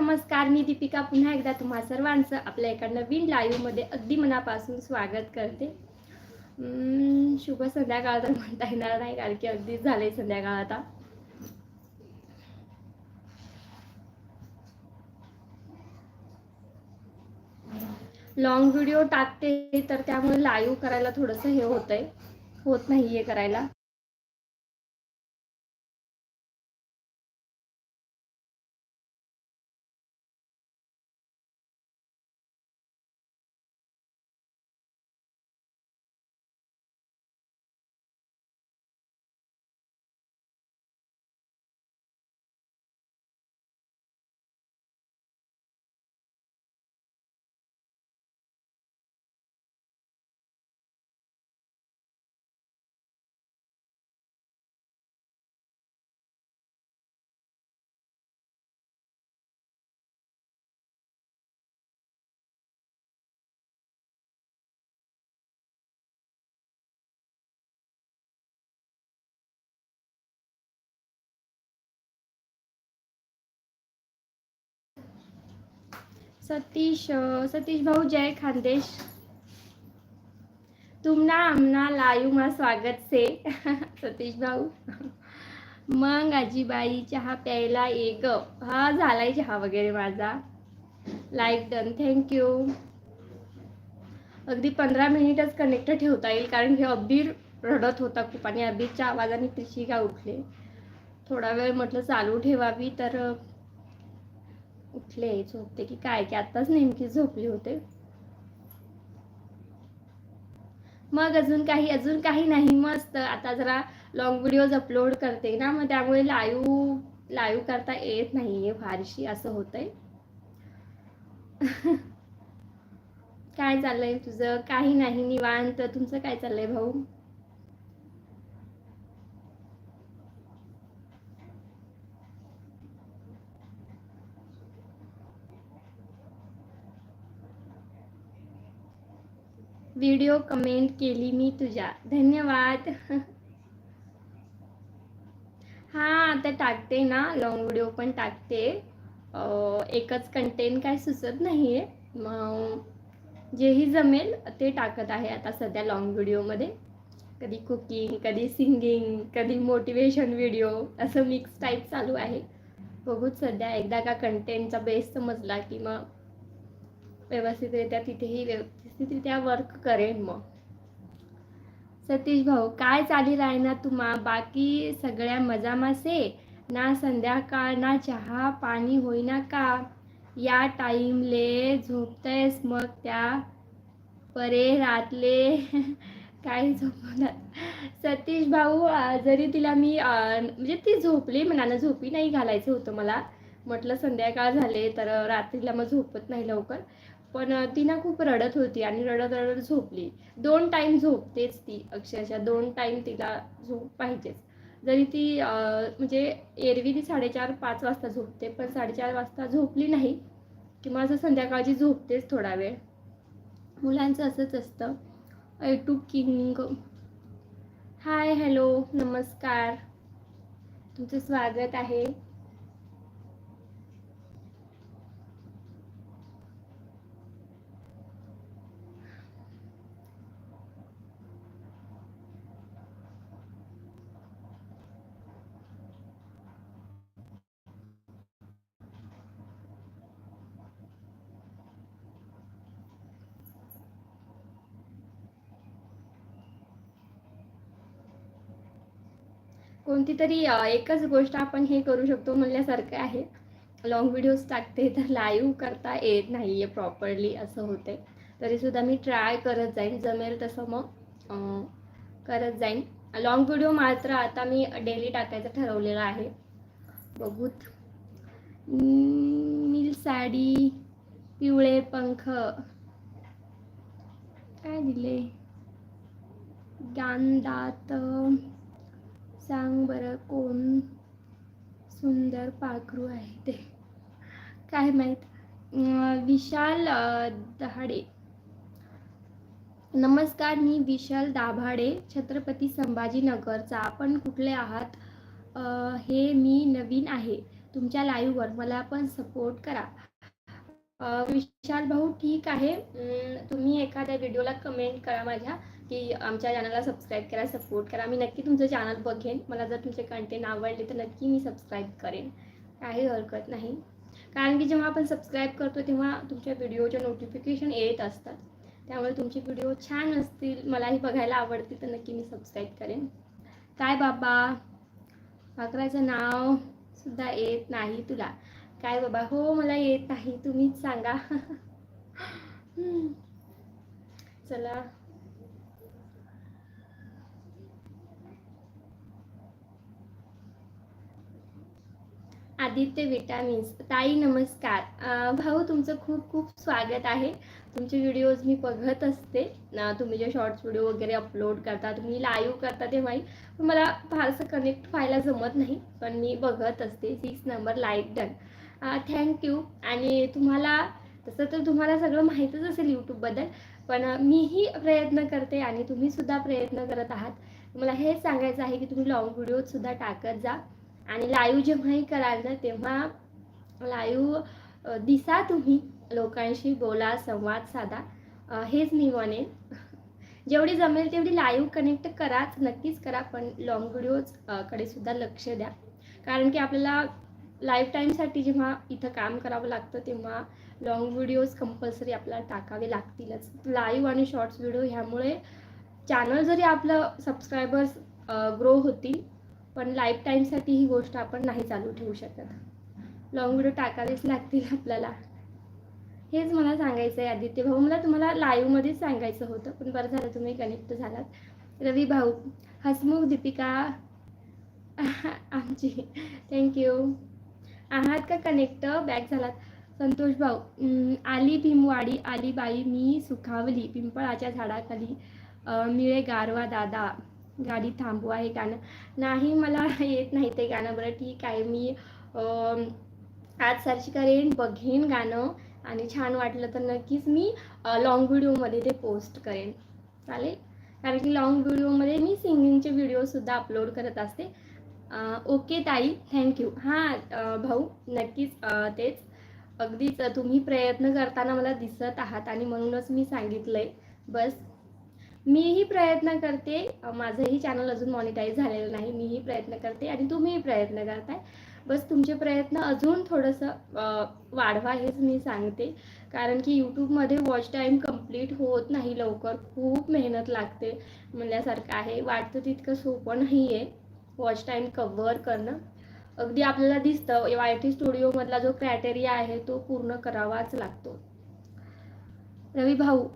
नमस्कार मी दीपिका. पुन्हा एकदा तुम्हा सर्वांचं आपल्या एका नवीन लाईव्हमध्ये अगदी मनापासून स्वागत करते. शुभ संध्याकाळ तर म्हणता येणार नाही कारण की अगदीच झालंय संध्याकाळ आता. लॉंग व्हिडिओ टाकते तर त्यामुळे लाईव्ह करायला थोडंसं हे होतंय. होत नाहीये करायला. सतीश सतीश भाऊ जय खानदेश. तुमना आमना लाईव्ह मा स्वागत से. सतीश भाऊ. मग आजीबाई चहा प्यायला ये ग हा झालाय चहा वगैरे माझा. लाईक डन थँक्यू अगदी पंधरा मिनिटच कनेक्ट ठेवता येईल कारण हे अबीर रडत होता खूप आणि अबीरच्या आवाजाने त्रिशिका उठले थोडा वेळ म्हटलं चालू ठेवावी तर उठले झोपते की काय की आत्ताच नेमकी झोपले होते. मग अजून काही अजून काही नाही मस्त. आता जरा लॉंग व्हिडिओज अपलोड करते ना मग त्यामुळे लाईव्ह लाईव्ह करता येत नाहीये फारशी असं होतंय. काय चाललंय तुझं? काही नाही निवांत. तुमचं काय चाललंय भाऊ? व्हिडिओ कमेंट केली मी तुझ्या. धन्यवाद. हा आता टाकते ना. लॉंग व्हिडिओ पण टाकते. एकच कंटेंट काय सुचत नाही आहे मग जेही जमेल ते टाकत आहे आता सध्या लॉंग व्हिडिओमध्ये कधी कुकिंग कधी सिंगिंग कधी मोटिवेशन व्हिडिओ असं मिक्स टाईप चालू आहे. बघूच सध्या एकदा का कंटेंटचा बेस समजला की मग व्यवस्थितरित्या तिथेही व्यवस्थितरित्या वर्क करेन मग. सतीश भाऊ काय चाली आहे ना तुम्हा? बाकी सगळ्या मजा मासे? ना संध्याकाळ ना चहा पाणी होईना का? या टाईमले झोपतयस मग त्या परे रातले. काय झोपवणार सतीश भाऊ जरी तिला मी म्हणजे ती झोपली म्हणाला झोपी नाही घालायचं होतं मला. म्हटलं संध्याकाळ झाले तर रात्रीला मग झोपत नाही लवकर. पण ती ना खूप रडत होती आणि रडत रडत झोपली. दोन टाईम झोपतेच ती अक्षरशः दोन टाईम तिला झोप पाहिजेच. जरी ती म्हणजे एरवी ती साडेचार पाच वाजता झोपते पण साडेचार वाजता झोपली नाही किंवा असं संध्याकाळची झोपतेच थोडा वेळ. मुलांचं असंच असतं. टू किंग हाय हॅलो नमस्कार. तुमचं स्वागत आहे. कोणती तरी एकच गोष्ट आपण हे करू शकतो म्हणल्यासारखं आहे. लॉंग व्हिडिओज टाकते तर लाईव्ह करता येत नाही आहे प्रॉपरली असं होते तरीसुद्धा मी ट्राय करत जाईन. जमेल तसं मग करत जाईन. लॉंग व्हिडिओ मात्र आता मी डेली टाकायचं ठरवलेलं आहे. बघूत नील साडी पिवळे पंख. काय दिले? गांदात सांग बरं कोण सुंदर पाखरू आहे ते. काय माहीत? विशाल दहाडे. नमस्कार मी विशाल दाभाडे छत्रपती संभाजीनगरचा. आपण कुठले आहात? हे मी नवीन आहे. तुमच्या लाईव्हवर मला पण सपोर्ट करा. विशाल भाऊ ठीक आहे? तुम्ही एखाद्या व्हिडिओला कमेंट करा माझ्या. की आमच्या चॅनलला सबस्क्राईब करा सपोर्ट करा. मी नक्की तुमचं चॅनल बघेन. मला जर तुमचे कंटेंट आवडले तर नक्की मी सबस्क्राईब करेन. काही हरकत नाही. कारण की जेव्हा आपण सबस्क्राईब करतो तेव्हा तुमच्या व्हिडिओचे नोटिफिकेशन येत असतात. त्यामुळे तुमचे व्हिडिओ छान असतील. मलाही बघायला आवडतील तर नक्की मी सबस्क्राईब करेन. काय बाबा? अकराचं नाव सुद्धा येत नाही तुला. काय बाबा? हो मला येत नाही. तुम्हीच सांगा. चला. आदित्य विटामिन्स. ताई नमस्कार. भाऊ तुमचं खूप खूप स्वागत आहे. तुमचे व्हिडिओज मी बघत असते. तुम्ही जे शॉर्ट्स व्हिडिओ वगैरे अपलोड करता तुम्ही लाईव्ह करता ते माहीत पण मला फारसं कनेक्ट व्हायला जमत नाही पण मी बघत असते. Six number like done. Thank you आणि तुम्हाला तसं तर तुम्हाला सगळं माहीतच असेल यूट्यूबबद्दल पण मीही प्रयत्न करते आणि तुम्हीसुद्धा प्रयत्न करत आहात. मला हेच सांगायचं आहे की तुम्ही लॉंग व्हिडिओजसुद्धा टाकत जा. आणि लाईव्ह जेव्हाही कराल ना तेव्हा लाईव्ह दिसा तुम्ही लोकांशी बोला संवाद साधा. हेच मी म्हणेन. जेवढी जमेल तेवढी लाईव्ह कनेक्ट कराच नक्कीच करा पण लॉंग व्हिडिओजकडे सुद्धा लक्ष द्या. कारण की आपल्याला लाईफ टाईमसाठी जेव्हा इथं काम करावं लागतं तेव्हा लॉंग व्हिडिओज कंपल्सरी आपल्याला टाकावे लागतीलच. लाईव्ह आणि शॉर्ट्स व्हिडिओ ह्यामुळे चॅनल जरी आपलं सबस्क्रायबर्स ग्रो होतील पण लाईफ टाईमसाठी ही गोष्ट आपण नाही चालू ठेवू शकत. लॉंग व्हिडिओ टाकावेच लागतील आपल्याला. हेच मला सांगायचं आहे आदित्य भाऊ. मला तुम्हाला लाईव्हमध्येच सांगायचं होतं पण बरं झालं तुम्ही कनेक्ट झालात. रवी भाऊ हसमुख दीपिका आमची. थँक्यू आहात का कनेक्ट बॅक झालात. संतोष भाऊ आली भीमवाडी आली बाई मी सुखावली. पिंपळाच्या झाडाखाली मिळे गारवा दादा. गाडी थांबवा हे गाणं. नाही मला येत नाही ते गाणं. बरं ठीक आहे. मी आज सर्च करेन बघेन गाणं. आणि छान वाटलं तर नक्कीच मी लॉंग व्हिडिओमध्ये ते पोस्ट करेन. चालेल? कारण की लॉंग व्हिडिओमध्ये मी सिंगिंगचे व्हिडिओसुद्धा अपलोड करत असते. ओके ताई. थँक्यू हां भाऊ नक्कीच तेच. अगदीच तुम्ही प्रयत्न करताना मला दिसत आहात आणि म्हणूनच मी सांगितलं आहे बस. मीही प्रयत्न करते. माझंही चॅनल अजून मॉनिटाईज झालेलं नाही. मीही प्रयत्न करते आणि तुम्हीही प्रयत्न करताय. बस तुमचे प्रयत्न अजून थोडंसं वाढवा हेच मी सांगते. कारण की यूट्यूबमध्ये वॉच टाईम कंप्लीट होत नाही लवकर. खूप मेहनत लागते म्हणल्यासारखं आहे. वाटतं तितकं सोपं नाही आहे वॉच टाईम कव्हर करणं. अगदी आपल्याला दिसतं. वाय टी स्टुडिओमधला जो क्रायटेरिया आहे तो पूर्ण करावाच लागतो. रवी भाऊ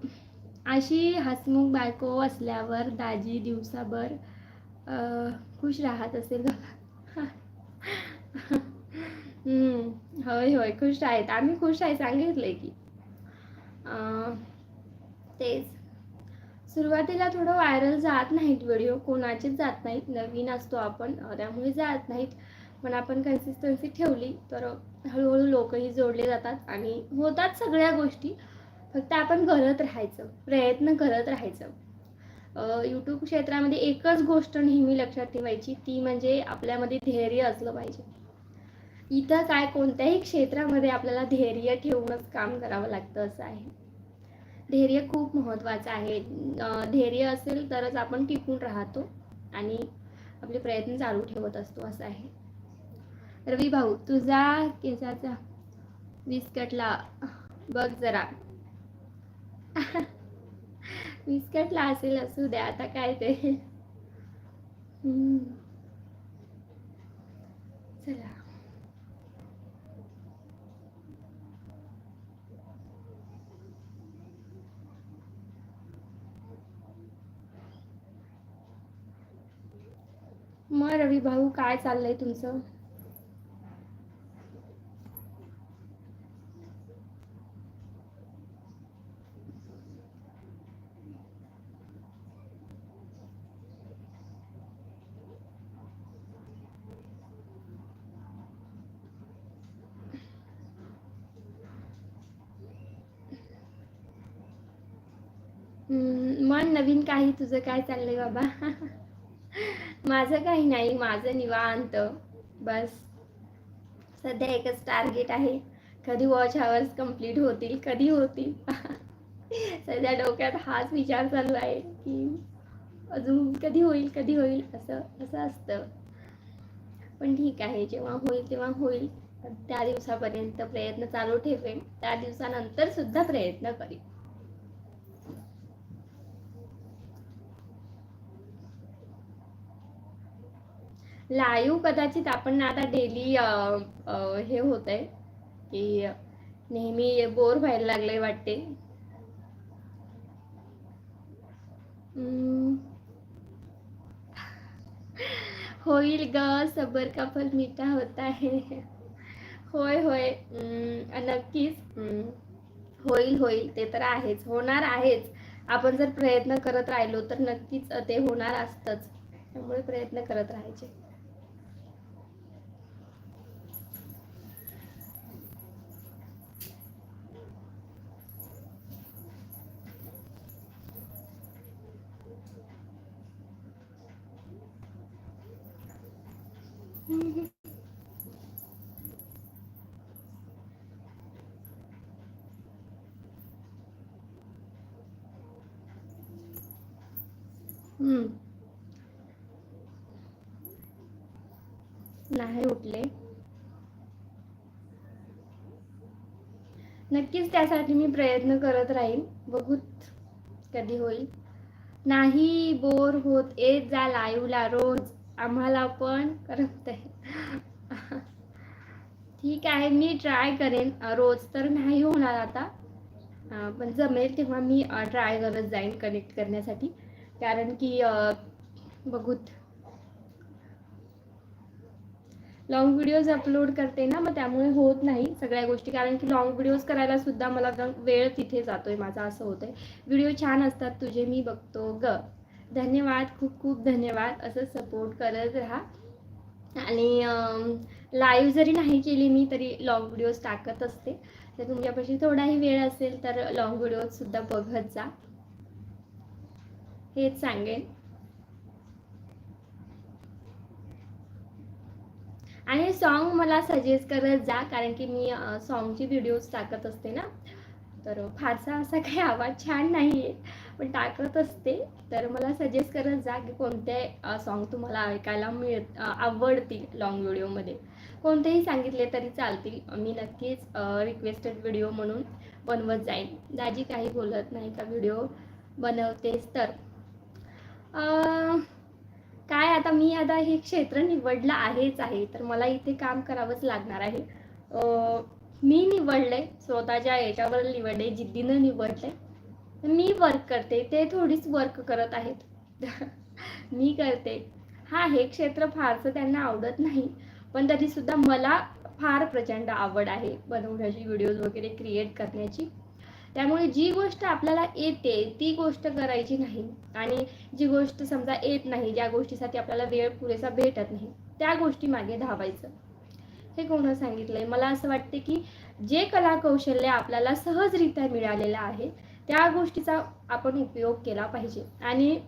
अशी हसमुख बायको असल्यावर दाजी दिवसाभर खुश राहत असेल. होय होय खुश आहेत. आम्ही खुश आहे सांगितले की. तेच. सुरुवातीला थोडं व्हायरल जात नाहीत व्हिडिओ कोणाचेच जात नाहीत. नवीन असतो आपण. त्यामुळे जात नाहीत. पण आपण कन्सिस्टन्सी ठेवली तर हळूहळू लोकही जोडले जातात. आणि होतात सगळ्या गोष्टी. फक्त आपण करत राहायचं प्रयत्न करत राहायचं. यूट्यूब क्षेत्रामध्ये एकच गोष्ट नेहमी लक्षात ठेवायची ती म्हणजे आपल्यामध्ये धैर्य असलं पाहिजे. इथं काय कोणत्याही क्षेत्रामध्ये आपल्याला धैर्य ठेवूनच काम करावं लागतं असं आहे. धैर्य खूप महत्त्वाचं आहे. धैर्य असेल तरच आपण टिकून राहतो आणि आपले प्रयत्न चालू ठेवत असतो असं आहे. रवी भाऊ तुझा केसाचा बिस्कटला बघ जरा. विस्कटला असेल असू द्या आता काय ते. चला. मग रवी भाऊ काय चाललंय तुमचं हम्म, मग नवीन काही? तुझं काय चाललंय बाबा? माझं काही नाही माझं निवांत. बस. सध्या एकच टार्गेट आहे. कधी वॉच आवर्स कंप्लीट होतील कधी होतील? सध्या डोक्यात हाच विचार चालू आहे की अजून कधी होईल कधी होईल? असं असं असतं. पण ठीक आहे जेव्हा होईल तेव्हा होईल. त्या दिवसापर्यंत प्रयत्न चालू ठेवेन. त्या दिवसानंतर सुद्धा प्रयत्न करीन. लाईव्ह कदाचित आपण आता डेली हे होत आहे की नेहमी बोर व्हायला लागले वाटते. होईल ग सबर का फल मीठा होता है. होय होय. नक्कीच. हम्म. होईल होईल. ते तर आहेच. होणार आहेच. आपण जर प्रयत्न करत राहिलो तर नक्कीच ते होणार असतंच. त्यामुळे प्रयत्न करत राहायचे. नाही उठले. नक्कीच त्यासाठी मी प्रयत्न करत राहील बघूत कधी होईल. नाही बोर होत येत जा लाईव्हला रोज. आम्हाला पण करत आहे. ठीक आहे मी ट्राय करेन. रोज तर नाही होणार आता. पण जमेल तेव्हा मी ट्राय करत जाईन कनेक्ट करण्यासाठी. कारण की बघूत लॉंग व्हिडिओज अपलोड करते ना मग त्यामुळे होत नाही सगळ्या गोष्टी. कारण की लॉंग व्हिडिओज करायला सुद्धा मला वेळ तिथे जातोय माझा असं होतंय. व्हिडिओ छान असतात तुझे मी बघतो ग. धन्यवाद खूप खूप धन्यवाद. असं सपोर्ट करत राहा. आणि लाईव्ह जरी नाही केली मी तरी लॉंग व्हिडिओज टाकत असते. तर तुमच्यापाशी थोडाही वेळ असेल तर लॉंग व्हिडिओजसुद्धा बघत जा. हेच सांगेन. आणि सॉन्ग मला सजेस्ट करत जा कारण की मी सॉन्गची व्हिडिओज टाकत असते ना. तर फारसा असा काही आवाज छान नाही आहे पण टाकत असते. तर मला सजेस्ट करत जा की कोणते सॉन्ग तुम्हाला ऐकायला मिळ आवडतील लॉंग व्हिडिओमध्ये कोणतेही सांगितले तरी चालतील. मी नक्कीच रिक्वेस्टेड व्हिडिओ म्हणून बनवत जाईन. दाजी काही बोलत नाही का व्हिडिओ बनवतेस तर? काय आता मी आता हे क्षेत्र निवडलं आहेच आहे. तर मला इथे काम करावंच लागणार आहे. मी निवडले स्वतःच्या याच्यावर निवडले जिद्दीनं निवडले मी वर्क करते ते थोडीच वर्क करत आहेत. मी करते. हा हे क्षेत्र फारसं त्यांना आवडत नाही पण तरीसुद्धा मला फार प्रचंड आवड आहे बनवण्याची व्हिडिओज वगैरे क्रिएट करण्याची. त्यामुळे जी गोष्ट आपल्याला येते ती गोष्ट करायची नाही. आणि जी गोष्ट समजा येत नाही ज्या गोष्टीसाठी आपल्याला वेळ पुरेसा भेटत नाही त्या गोष्टी मागे धावायचं. हे कोण सांगितलंय? मला असं वाटते की जे कला कौशल्य आपल्याला सहजरित्या मिळालेलं आहे त्या गोष्टीचा आपण उपयोग केला पाहिजे. आणि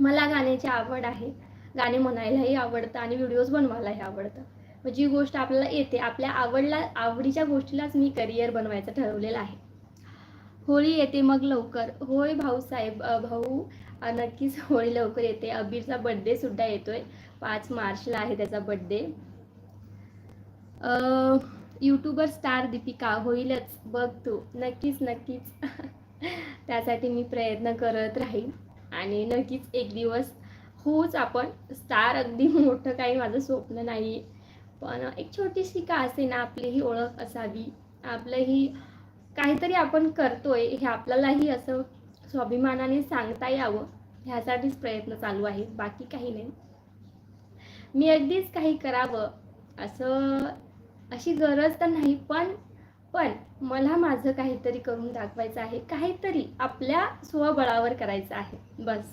मला गाण्याची आवड आहे. गाणे म्हणायलाही आवडतं आणि व्हिडिओज बनवायलाही आवडतं. मग जी गोष्ट आपल्याला येते आपल्या आवडला आवडीच्या गोष्टीलाच मी करिअर बनवायचं ठरवलेलं आहे. होळी येते मग लवकर. होय भाऊसाहेब साहेब भाऊ नक्कीच होळी लवकर येते. अबीरचा बड्डे सुद्धा येतोय. पाच मार्चला आहे त्याचा बड्डे यूट्यूबर स्टार दीपिका होईलच. बघ तू. नक्कीच नक्कीच. त्यासाठी मी प्रयत्न करत राहीन. आणि नक्कीच एक दिवस होऊच आपण स्टार अगदी मोठं काही माझं स्वप्न नाही पण एक छोटीशी का असे ना आपली ही ओळख असावी. आपलंही काहीतरी आपण करतोय हे आपल्यालाही असं स्वाभिमानाने सांगता यावं. ह्यासाठीच प्रयत्न चालू आहेत बाकी काही नाही. मी अगदीच काही करावं असं अशी गरज तर नाही पण पण मला माझं काहीतरी करून दाखवायचं आहे. काहीतरी आपल्या स्वबळावर करायचं आहे. बस.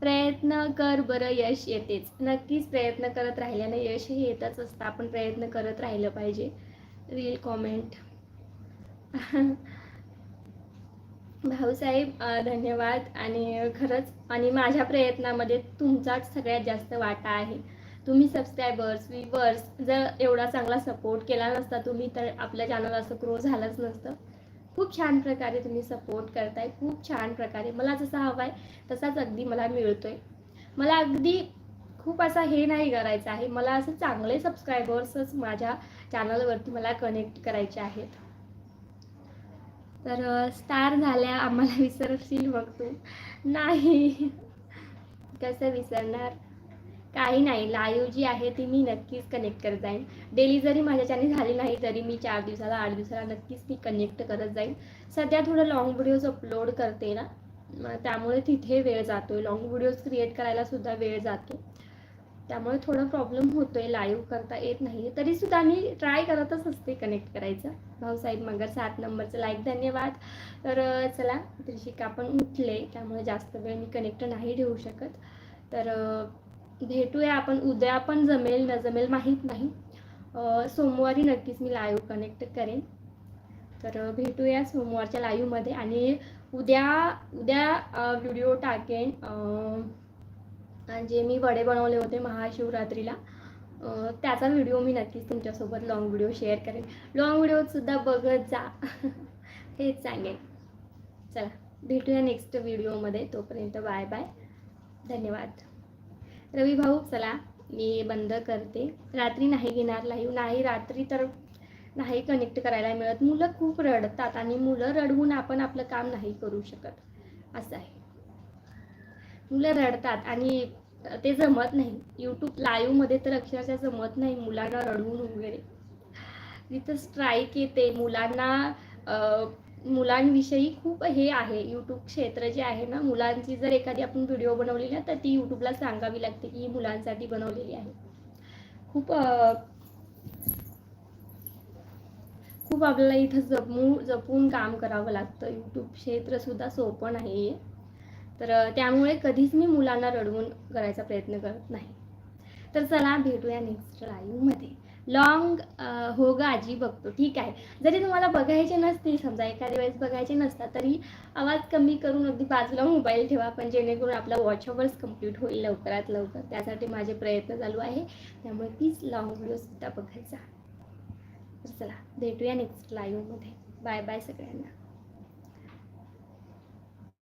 प्रयत्न कर बरं यश येतेच. नक्कीच प्रयत्न करत राहिल्याने यश हे येतच असतं. आपण प्रयत्न करत राहिलं पाहिजे. रील कॉमेंट भाऊसाहेब धन्यवाद. आणि खरंच आणि माझ्या प्रयत्नामध्ये तुमचाच सगळ्यात जास्त वाटा आहे. तुम्ही सबस्क्रायबर्स व्ह्युअर्स जर एवढा चांगला सपोर्ट केला नसता तुम्ही तर आपल्या चॅनल असं ग्रो झालंच नसतं. खूप छान प्रकारे तुम्ही सपोर्ट करताय खूप छान प्रकारे. मला जसा हवा आहे तसाच अगदी मला मिळतोय. मला अगदी खूप असा हे नाही करायचं आहे. मला असं चांगले सबस्क्रायबर्सच माझ्या चॅनलवरती मला कनेक्ट करायचे आहेत. तर स्टार झाल्या आम्हाला विसरशील मग तू. नाही. कसं विसरणार? काही नाही. लाईव्ह जी आहे ती मी नक्कीच कनेक्ट करत जाईन. डेली जरी माझ्याच्याने झाली नाही तरी मी चार दिवसाला आठ दिवसाला नक्कीच मी कनेक्ट करत जाईन. सध्या थोडं लॉंग व्हिडिओज अपलोड करते ना मग त्यामुळे तिथे वेळ जातो लॉंग व्हिडिओज क्रिएट करायला सुद्धा वेळ जातो. त्यामुळे थोडा प्रॉब्लेम होतोय. लाईव्ह करता येत नाही तरी सुद्धा मी ट्राय करतच असते कनेक्ट करायचं. भाऊसाहेब मगर सात नंबरचं लाईक धन्यवाद. तर चला त्रिशिका पण उठले. त्यामुळे जास्त वेळ मी कनेक्ट नाही ठेवू शकत. तर भेटूया आपण उद्या पण जमेल न जमेल माहीत नाही. सोमवारी नक्कीच मी लाईव्ह कनेक्ट करेन. तर भेटूया सोमवारच्या लाईव्हमध्ये आणि उद्या उद्या व्हिडिओ टाकेन जे मी वडे बनवले होते महाशिवरात्रीला त्याचा व्हिडिओ मी नक्कीच तुमच्यासोबत लॉंग व्हिडिओ शेअर करेन. लॉंग व्हिडिओसुद्धा बघत जा. हेच सांगेन. चला भेटूया नेक्स्ट व्हिडिओमध्ये तोपर्यंत बाय बाय धन्यवाद. रवी भाऊ चला मी बंद करते. रात्री नाही घेणार लाईव्ह नाही रात्री तर नाही कनेक्ट करायला मिळत. मुलं खूप रडतात आणि मुलं रडवून आपण आपलं काम नाही करू शकत. असं आहे. मुलं रडतात आणि ते जमत नाही. यूट्यूब लाईव्हमध्ये तर अक्षरशः जमत नाही मुलांना रडवून वगैरे. तिथं स्ट्राईक येते. मुलांना मुलांविषयी खूप हे आहे. यूट्यूब क्षेत्र जे आहे ना मुलांची जर एखादी आपण व्हिडिओ बनवली ना तर ती यूट्यूबला सांगावी लागते की ही मुलांसाठी बनवलेली आहे. खूप खूप आपल्याला इथं जपू जपून काम करावं लागतं. यूट्यूब क्षेत्रसुद्धा सोपं नाही आहे तर त्यामुळे कधीच मी मुलांना रडवून करायचा प्रयत्न करत नाही. तर चला भेटूया नेक्स्ट लाईव्हमध्ये लॉंग हो ग आजी बघतो. ठीक आहे. जरी तुम्हाला बघायचे नसतील समजा एखाद्या वेळेस बघायचे नसतात तरी आवाज कमी करून अगदी बाजूला मोबाईल ठेवा पण जेणेकरून आपला वॉच अवर्स कंप्लीट होईल लवकरात लवकर. त्यासाठी माझे प्रयत्न चालू आहे. त्यामुळे तीच लॉंग व्हिडिओसुद्धा बघायचा. चला भेटूया नेक्स्ट लाईव्हमध्ये बाय बाय सगळ्यांना.